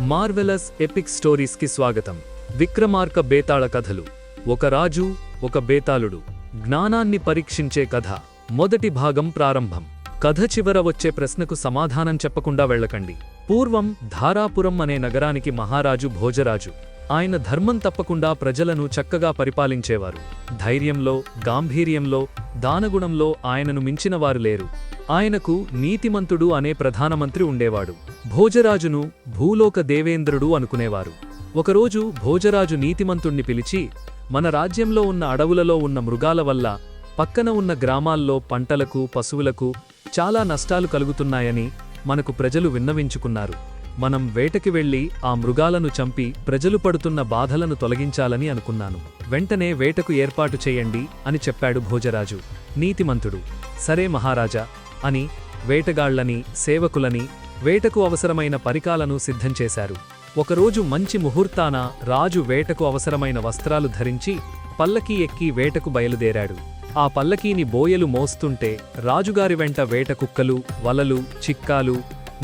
Marvellous epic స్టోరీస్కి స్వాగతం. విక్రమార్క బేతాళ కథలు. ఒక రాజు ఒక బేతాళుడు. జ్ఞానాన్ని పరీక్షించే కథ. మొదటి భాగం ప్రారంభం. కథ చివర వచ్చే ప్రశ్నకు సమాధానం చెప్పకుండా వెళ్ళకండి. పూర్వం ధారాపురం అనే నగరానికి మహారాజు భోజరాజు. ఆయన ధర్మం తప్పకుండా ప్రజలను చక్కగా పరిపాలించేవారు. ధైర్యంలో గాంభీర్యంలో దానగుణంలో ఆయనను మించినవారు లేరు. ఆయనకు నీతిమంతుడు అనే ప్రధానమంత్రి ఉండేవాడు. భోజరాజును భూలోక దేవేంద్రుడు అనుకునేవారు. ఒకరోజు భోజరాజు నీతిమంతుణ్ణి పిలిచి మన రాజ్యంలో ఉన్న అడవులలో ఉన్న మృగాల వల్ల పక్కన ఉన్న గ్రామాల్లో పంటలకు పశువులకు చాలా నష్టాలు కలుగుతున్నాయని మనకు ప్రజలు విన్నవించుకున్నారు. మనం వేటకి వెళ్ళి ఆ మృగాలను చంపి ప్రజలు పడుతున్న బాధలను తొలగించాలని అనుకున్నాను. వెంటనే వేటకు ఏర్పాటు చేయండి అని చెప్పాడు భోజరాజు. నీతిమంతుడు. సరే మహారాజా అని వేటగాళ్ళని సేవకులని వేటకు అవసరమైన పరికాలను సిద్ధం చేశారు. ఒకరోజు మంచి ముహూర్తాన రాజు వేటకు అవసరమైన వస్త్రాలు ధరించి పల్లకీ ఎక్కి వేటకు బయలుదేరాడు. ఆ పల్లకీని బోయలు మోస్తుంటే రాజుగారి వెంట వేట కుక్కలు వలలు చిక్కాలు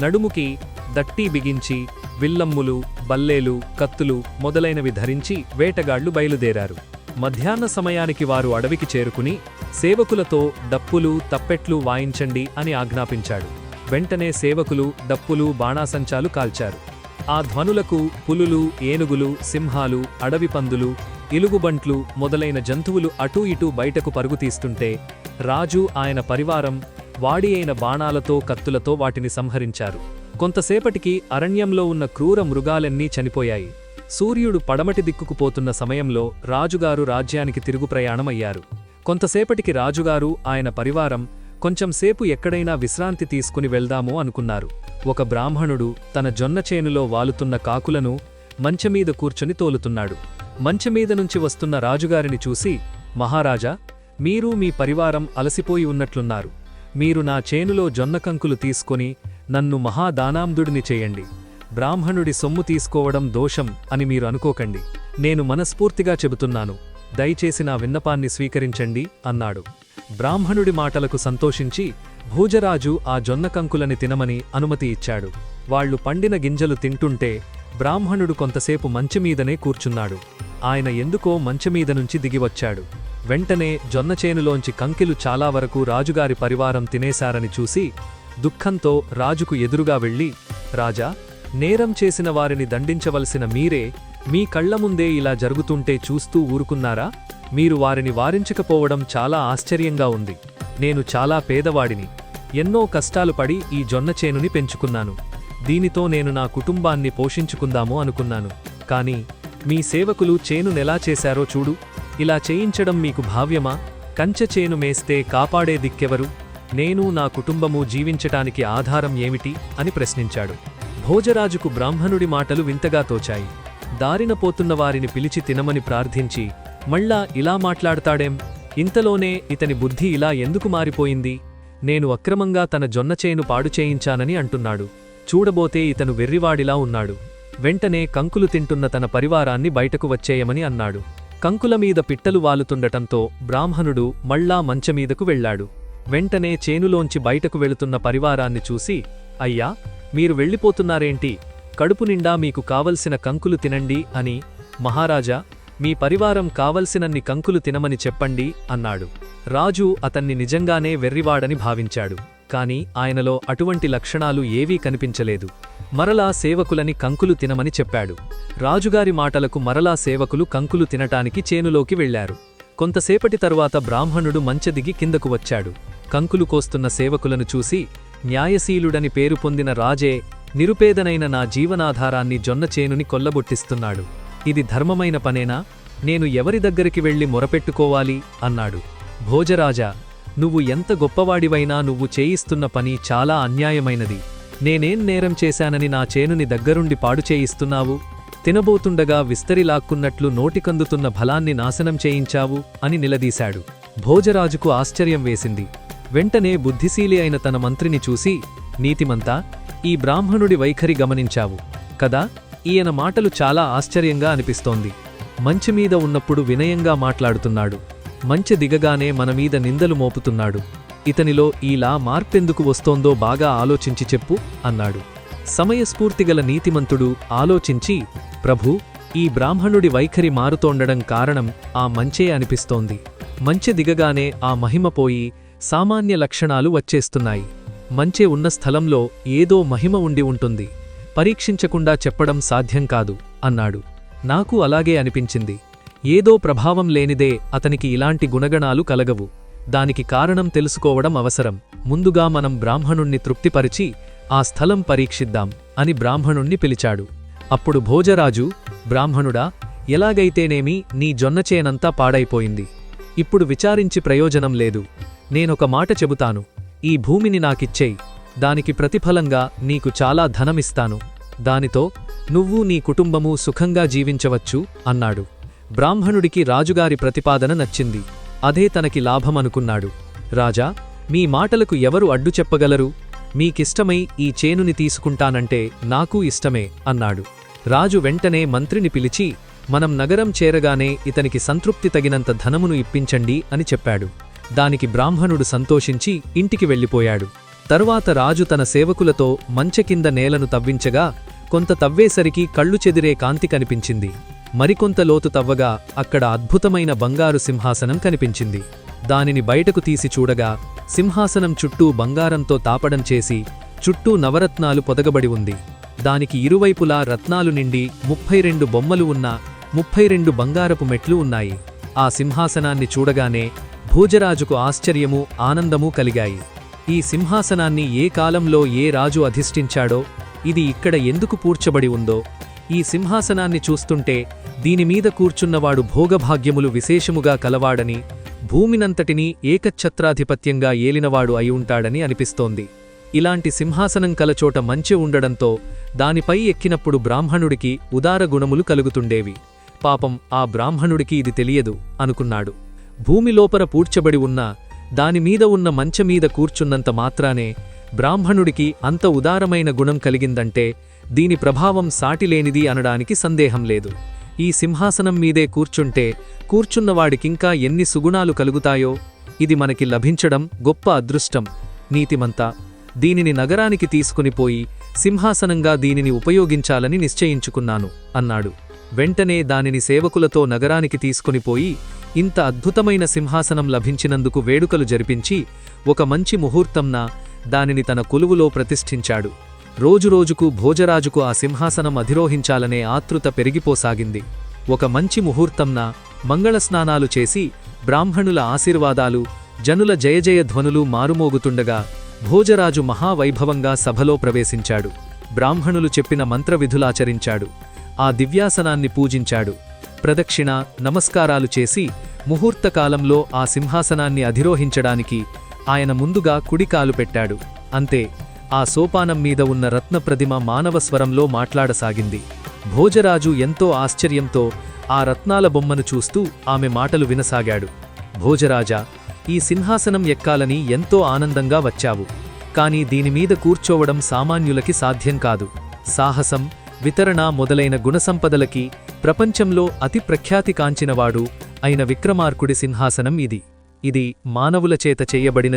నడుముకి దట్టి బిగించి విల్లమ్ములు బల్లేలు కత్తులు మొదలైనవి ధరించి వేటగాళ్ళు బయలుదేరారు. మధ్యాహ్న సమయానికి వారు అడవికి చేరుకుని సేవకులతో డప్పులు తప్పెట్లు వాయించండి అని ఆజ్ఞాపించాడు. వెంటనే సేవకులు డప్పులు బాణాసంచాలు కాల్చారు. ఆ ధ్వనులకు పులులు ఏనుగులు సింహాలు అడవి పందులు ఇలుగుబంట్లు మొదలైన జంతువులు అటూ ఇటూ బయటకు పరుగుతీస్తుంటే రాజు ఆయన పరివారం వాడి అయిన బాణాలతో కత్తులతో వాటిని సంహరించారు. కొంతసేపటికి అరణ్యంలో ఉన్న క్రూర మృగాలన్నీ చనిపోయాయి. సూర్యుడు పడమటి దిక్కుకు పోతున్న సమయంలో రాజుగారు రాజ్యానికి తిరుగు ప్రయాణమయ్యారు. కొంతసేపటికి రాజుగారు ఆయన పరివారం కొంచెంసేపు ఎక్కడైనా విశ్రాంతి తీసుకుని వెళ్దామో అనుకున్నారు. ఒక బ్రాహ్మణుడు తన జొన్నచేనులో వాలుతున్న కాకులను మంచమీద కూర్చొని తోలుతున్నాడు. మంచమీద నుంచి వస్తున్న రాజుగారిని చూసి మహారాజా మీరు మీ పరివారం అలసిపోయి ఉన్నట్లున్నారు. మీరు నా చేనులో జొన్న కంకులు తీసుకొని నన్ను మహాదానాంధుడిని చేయండి. బ్రాహ్మణుడి సొమ్ము తీసుకోవడం దోషం అని మీరు అనుకోకండి. నేను మనస్ఫూర్తిగా చెబుతున్నాను. దయచేసి నా విన్నపాన్ని స్వీకరించండి అన్నాడు. బ్రాహ్మణుడి మాటలకు సంతోషించి భూజరాజు ఆ జొన్న కంకులని తినమని అనుమతి ఇచ్చాడు. వాళ్ళు పండిన గింజలు తింటుంటే బ్రాహ్మణుడు కొంతసేపు మంచమీదనే కూర్చున్నాడు. ఆయన ఎందుకో మంచమీద నుంచి దిగివచ్చాడు. వెంటనే జొన్నచేనులోంచి కంకిలు చాలా వరకు రాజుగారి పరివారం తినేశారని చూసి దుఃఖంతో రాజుకు ఎదురుగా వెళ్ళి రాజా నేరం చేసిన వారిని దండించవలసిన మీరే మీ కళ్ళ ముందే ఇలా జరుగుతుంటే చూస్తూ ఊరుకున్నారా? మీరు వారిని వారించకపోవడం చాలా ఆశ్చర్యంగా ఉంది. నేను చాలా పేదవాడిని. ఎన్నో కష్టాలు పడి ఈ జొన్న చేనుని పెంచుకున్నాను. దీనితో నేను నా కుటుంబాన్ని పోషించుకుందాము అనుకున్నాను. కాని మీ సేవకులు చేను నెలా చేశారో చూడు. ఇలా చేయించడం మీకు భావ్యమా? కంచె చేను మేస్తే కాపాడే దిక్కెవరు? నేను నా కుటుంబము జీవించటానికి ఆధారం ఏమిటి? అని ప్రశ్నించాడు. భోజరాజుకు బ్రాహ్మణుడి మాటలు వింతగా తోచాయి. దారిన పోతున్న వారిని పిలిచి తినమని ప్రార్థించి మళ్ళా ఇలా మాట్లాడతాడేం? ఇంతలోనే ఇతని బుద్ధి ఇలా ఎందుకు మారిపోయింది? నేను అక్రమంగా తన జొన్నచేను పాడు చేయించానని అంటున్నాడు. చూడబోతే ఇతను వెర్రివాడిలా ఉన్నాడు. వెంటనే కంకులు తింటున్న తన పరివారాన్ని బయటకు వచ్చేయమని అన్నాడు. కంకుల మీద పిట్టలు వాలుతుండటంతో బ్రాహ్మణుడు మళ్ళా మంచమీదకు వెళ్ళాడు వెంటనే చేనులోంచి బయటకు వెళుతున్న పరివారాన్ని చూసి అయ్యా మీరు వెళ్ళిపోతున్నారేంటి? కడుపు నిండా మీకు కావలసిన కంకులు తినండి అని మహారాజా మీ పరివారం కావలసినన్ని కంకులు తినమని చెప్పండి అన్నాడు. రాజు అతన్ని నిజంగానే వెర్రివాడని భావించాడు. కాని ఆయనలో అటువంటి లక్షణాలు ఏవీ కనిపించలేదు. మరలా సేవకులని కంకులు తినమని చెప్పాడు. రాజుగారి మాటలకు మరలా సేవకులు కంకులు తినటానికి చేనులోకి వెళ్ళారు కొంతసేపటి తరువాత బ్రాహ్మణుడు మంచదిగి కిందకు వచ్చాడు. కంకులు కోస్తున్న సేవకులను చూసి న్యాయశీలుడని పేరు పొందిన రాజే నిరుపేదనైన నా జీవనాధారాన్ని జొన్న చేనుని కొల్లబొట్టిస్తున్నాడు. ఇది ధర్మమైన పనేనా? నేను ఎవరి దగ్గరికి వెళ్ళి మొరపెట్టుకోవాలి? అన్నాడు. భోజరాజా నువ్వు ఎంత గొప్పవాడివైనా నువ్వు చేయిస్తున్న పని చాలా అన్యాయమైనది. నేనేం నేరం చేశానని నా చేనుని దగ్గరుండి పాడు చేయిస్తున్నావు? తినబోతుండగా విస్తరిలాక్కున్నట్లు నోటికందుతున్న ఫలాన్ని నాశనం చేయించావు? అని నిలదీశాడు. భోజరాజుకు ఆశ్చర్యం వేసింది. వెంటనే బుద్ధిశీలి అయిన తన మంత్రిని చూసి నీతిమంతా ఈ బ్రాహ్మణుడి వైఖరి గమనించావు కదా? ఈయన మాటలు చాలా ఆశ్చర్యంగా అనిపిస్తోంది. మంచిమీద ఉన్నప్పుడు వినయంగా మాట్లాడుతున్నాడు. మంచి దిగగానే మనమీద నిందలు మోపుతున్నాడు. ఇతనిలో ఈలా మార్పెందుకు వస్తోందో బాగా ఆలోచించి చెప్పు అన్నాడు. సమయస్ఫూర్తిగల నీతిమంతుడు ఆలోచించి ప్రభు ఈ బ్రాహ్మణుడి వైఖరి మారుతోండడం కారణం ఆ మంచే అనిపిస్తోంది. మంచి దిగగానే ఆ మహిమ పోయి సామాన్య లక్షణాలు వచ్చేస్తున్నాయి. మంచే ఉన్న స్థలంలో ఏదో మహిమ ఉండి ఉంటుంది. పరీక్షించకుండా చెప్పడం సాధ్యం కాదు అన్నాడు. నాకు అలాగే అనిపించింది. ఏదో ప్రభావం లేనిదే అతనికి ఇలాంటి గుణగణాలు కలగవు. దానికి కారణం తెలుసుకోవడం అవసరం. ముందుగా మనం బ్రాహ్మణుణ్ణి తృప్తిపరిచి ఆ స్థలం పరీక్షిద్దాం అని బ్రాహ్మణుణ్ణి పిలిచాడు. అప్పుడు భోజరాజు బ్రాహ్మణుడా ఎలాగైతేనేమి నీ జొన్నచేనంతా పాడైపోయింది. ఇప్పుడు విచారించి ప్రయోజనం లేదు. నేనొక మాట చెబుతాను. ఈ భూమిని నాకిచ్చేయ్. దానికి ప్రతిఫలంగా నీకు చాలా ధనమిస్తాను. దానితో నువ్వు నీ కుటుంబము సుఖంగా జీవించవచ్చు అన్నాడు. బ్రాహ్మణుడికి రాజుగారి ప్రతిపాదన నచ్చింది. అదే తనకి లాభమనుకున్నాడు. రాజా మీ మాటలకు ఎవరు అడ్డు చెప్పగలరు? మీకిష్టమై ఈ చేనుని తీసుకుంటానంటే నాకూ ఇష్టమే అన్నాడు. రాజు వెంటనే మంత్రిని పిలిచి మనం నగరం చేరగానే ఇతనికి సంతృప్తి తగినంత ధనమును ఇప్పించండి అని చెప్పాడు. దానికి బ్రాహ్మణుడు సంతోషించి ఇంటికి వెళ్ళిపోయాడు. తరువాత రాజు తన సేవకులతో మంచె కింద నేలను తవ్వించగా కొంత తవ్వేసరికి కళ్ళు చెదిరే కాంతి కనిపించింది. మరికొంత లోతు తవ్వగా అక్కడ అద్భుతమైన బంగారు సింహాసనం కనిపించింది. దానిని బయటకు తీసి చూడగా సింహాసనం చుట్టూ బంగారంతో తాపడం చేసి చుట్టూ నవరత్నాలు పొదగబడి ఉంది. దానికి ఇరువైపులా రత్నాలు నిండి ముప్పై రెండు బొమ్మలు ఉన్న ముప్పై రెండు బంగారపు మెట్లు ఉన్నాయి. ఆ సింహాసనాన్ని చూడగానే భోజరాజుకు ఆశ్చర్యము ఆనందమూ కలిగాయి. ఈ సింహాసనాన్ని ఏ కాలంలో ఏ రాజు అధిష్ఠించాడో ఇది ఇక్కడ ఎందుకు పూడ్చబడి ఉందో ఈ సింహాసనాన్ని చూస్తుంటే దీనిమీద కూర్చున్నవాడు భోగభాగ్యములు విశేషముగా కలవాడని భూమినంతటినీ ఏకఛత్రాధిపత్యంగా ఏలినవాడు అయి ఉంటాడని అనిపిస్తోంది. ఇలాంటి సింహాసనం కలచోట మంచి ఉండడంతో దానిపై ఎక్కినప్పుడు బ్రాహ్మణుడికి ఉదార గుణములు కలుగుతుండేవి. పాపం ఆ బ్రాహ్మణుడికి ఇది తెలియదు అనుకున్నాడు. భూమిలోపర పూడ్చబడి ఉన్న దానిమీద ఉన్న మంచమీద కూర్చున్నంత మాత్రానే బ్రాహ్మణుడికి అంత ఉదారమైన గుణం కలిగిందంటే దీని ప్రభావం సాటిలేనిది అనడానికి సందేహం లేదు. ఈ సింహాసనం మీదే కూర్చుంటే కూర్చున్నవాడికింకా ఎన్ని సుగుణాలు కలుగుతాయో ఇది మనకి లభించడం గొప్ప అదృష్టం. నీతిమంతా దీనిని నగరానికి తీసుకునిపోయి సింహాసనంగా దీనిని ఉపయోగించాలని నిశ్చయించుకున్నాను అన్నాడు. వెంటనే దానిని సేవకులతో నగరానికి తీసుకునిపోయి ఇంత అద్భుతమైన సింహాసనం లభించినందుకు వేడుకలు జరిపించి ఒక మంచి ముహూర్తంన దానిని తన కొలువులో ప్రతిష్ఠించాడు. రోజురోజుకు భోజరాజుకు ఆ సింహాసనం అధిరోహించాలనే ఆతృత పెరిగిపోసాగింది. ఒక మంచి ముహూర్తంన మంగళస్నానాలు చేసి బ్రాహ్మణుల ఆశీర్వాదాలు జనుల జయజయ ధ్వనులు మారుమోగుతుండగా భోజరాజు మహావైభవంగా సభలో ప్రవేశించాడు. బ్రాహ్మణులు చెప్పిన మంత్రవిధులాచరించాడు ఆ దివ్యాసనాన్ని పూజించాడు. ప్రదక్షిణ నమస్కారాలు చేసి ముహూర్తకాలంలో ఆ సింహాసనాన్ని అధిరోహించడానికి ఆయన ముందుగా కుడికాలు పెట్టాడు. అంతే ఆ సోపానం మీద ఉన్న రత్నప్రతిమ మానవ స్వరంలో మాట్లాడసాగింది. భోజరాజు ఎంతో ఆశ్చర్యంతో ఆ రత్నాల బొమ్మను చూస్తూ ఆమె మాటలు వినసాగాడు. భోజరాజా ఈ సింహాసనం ఎక్కాలని ఎంతో ఆనందంగా వచ్చావు. కాని దీనిమీద కూర్చోవడం సామాన్యులకి సాధ్యం కాదు. సాహసం వితరణ మొదలైన గుణసంపదలకి ప్రపంచంలో అతి ప్రఖ్యాతి కాంచినవాడు అయిన విక్రమార్కుడి సింహాసనం ఇది. ఇది మానవుల చేత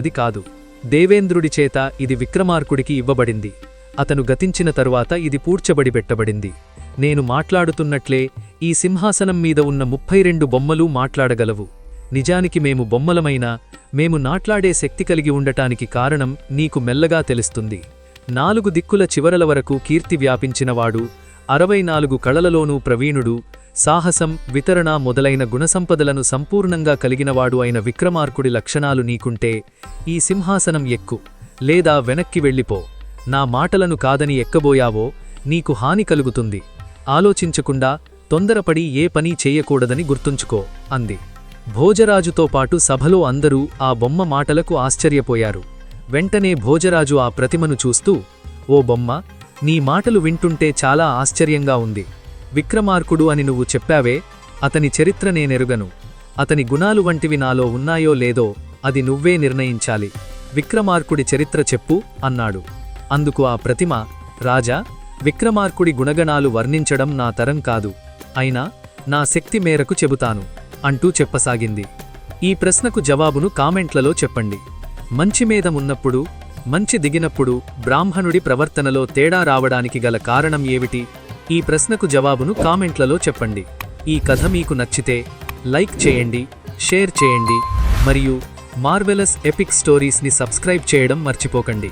కాదు. దేవేంద్రుడి చేత ఇది విక్రమార్కుడికి ఇవ్వబడింది. అతను గతించిన తరువాత ఇది పూడ్చబడి పెట్టబడింది నేను మాట్లాడుతున్నట్లే ఈ సింహాసనం మీద ఉన్న ముప్పై రెండు బొమ్మలు మాట్లాడగలవు. నిజానికి మేము బొమ్మలమైనా మేము నాట్లాడే శక్తి కలిగి ఉండటానికి కారణం నీకు మెల్లగా తెలుస్తుంది. నాలుగు దిక్కుల చివరల వరకు కీర్తి వ్యాపించినవాడు అరవై నాలుగు కళలలోనూ ప్రవీణుడు సాహసం వితరణ మొదలైన గుణసంపదలను సంపూర్ణంగా కలిగినవాడు అయిన విక్రమార్కుడి లక్షణాలు నీకుంటే ఈ సింహాసనం ఎక్కు లేదా వెనక్కి వెళ్ళిపో. నా మాటలను కాదని ఎక్కబోయావో నీకు హాని కలుగుతుంది. ఆలోచించకుండా తొందరపడి ఏ పని చేయకూడదని గుర్తుంచుకో అంది. భోజరాజుతో పాటు సభలో అందరూ ఆ బొమ్మ మాటలకు ఆశ్చర్యపోయారు. వెంటనే భోజరాజు ఆ ప్రతిమను చూస్తూ ఓ బొమ్మ నీ మాటలు వింటుంటే చాలా ఆశ్చర్యంగా ఉంది. విక్రమార్కుడు అని నువ్వు చెప్పావే అతని చరిత్ర నేనెరుగను. అతని గుణాలు వంటివి నాలో ఉన్నాయో లేదో అది నువ్వే నిర్ణయించాలి. విక్రమార్కుడి చరిత్ర చెప్పు అన్నాడు. అందుకు ఆ ప్రతిమ రాజా విక్రమార్కుడి గుణగణాలు వర్ణించడం నా తరం కాదు. అయినా నా శక్తి మేరకు చెబుతాను అంటూ చెప్పసాగింది. ఈ ప్రశ్నకు జవాబును కామెంట్లలో చెప్పండి. మంచి ఉన్నప్పుడు మంచి దిగినప్పుడు బ్రాహ్మణుడి ప్రవర్తనలో తేడా రావడానికి గల కారణం ఏమిటి? ఈ ప్రశ్నకు జవాబును కామెంట్లలో చెప్పండి. ఈ కథ మీకు నచ్చితే లైక్ చేయండి షేర్ చేయండి మరియు మార్వెలస్ ఎపిక్ స్టోరీస్ని సబ్స్క్రైబ్ చేయడం మర్చిపోకండి.